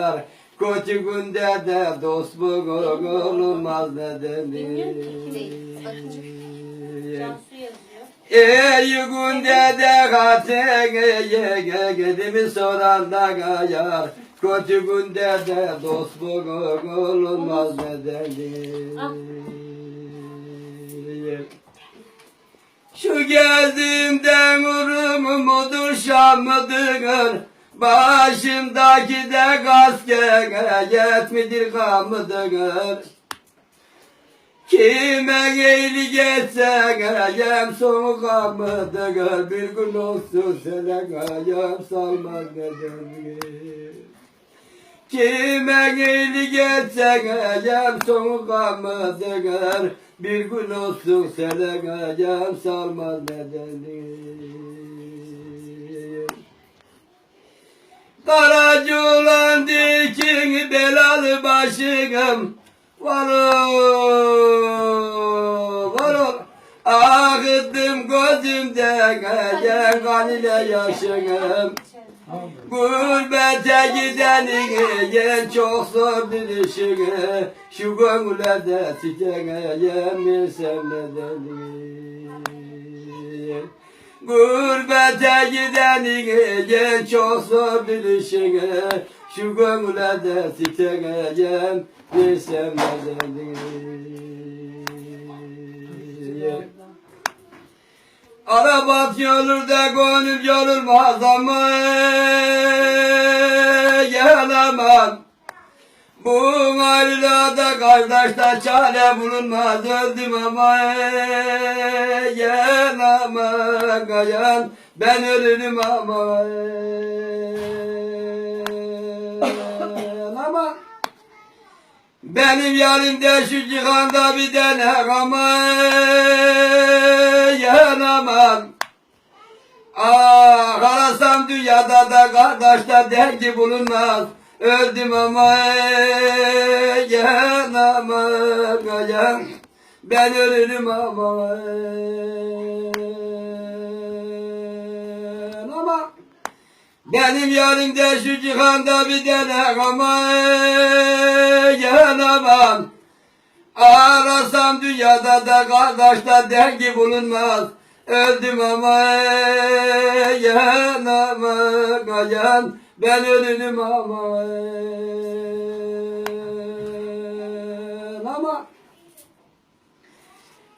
kayar Kötü günde de dost bu olmaz ne denir. Ey günde de kateye gidimi soran da kayar Kötü günde de dost bu olmaz ne denir şu geldiğimden urum mudur şam mıdır? Başımdaki de gaske yetmidir gamıdır. Kime geyli geçse gayem sonu gamıdır. Bir gün olsun gayem salmaz nedir? Kime geyli geçse gayem sonu gamıdır. Bir gün olsun sana gayem salmaz olan dikin belalı başım Varol, varol. Akıttım gözümde gece kan ile yaşım Gurbete gidenin çok zor bir işi Şu gönüle de titreyen bir sevmedelim Gurbete gidenin zor bir işi Şu gönüle de titreyen bir sevmedelim Araba yolur da gönül yorulmaz ama gelemem. Bu ayrılığa kardeşler çare bulunmaz öldüm ama gelemem kayan ben ölürüm ama ama benim yarimde şu cihanda bir tane ama yanamam. Ah arasam dünyada da kardeşler dengi bulunmaz. Öldüm ama yanamam kayan. Ben ölürüm ama ama benim yarimde şu cihanda bir tane ama yanamam. Arasam dünyada da kardeşler dengi bulunmaz. Öldüm ama yanamam kayan. Ben ölürüm ama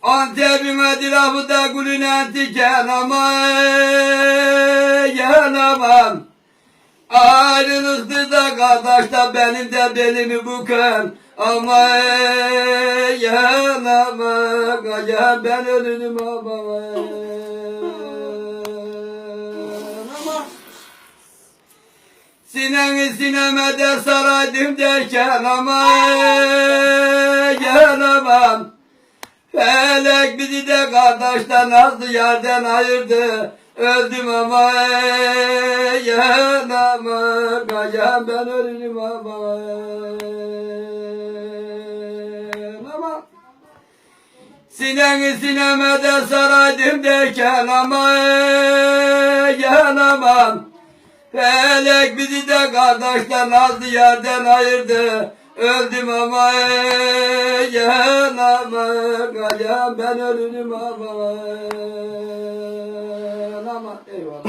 Antep'in etrafı da gülünen diken ama yanamam. Ayrılıktı da kardeş da benim de belimi bukan. Ama yanamam kayan ben ölürüm ama Sinemi sineme de saraydım derken ama yanamam. Felek bizi de kardeşten azdı yerden ayırdı. Öldüm ama yanamam. Kayan ben ölürüm ama. Ama Sinemi sineme de saraydım derken ama yanamam. Felek bizi de kardeşten azdı yerden ayırdı. Öldüm ama yanamam kayan ben ölürüm ama ama. Eyvallah.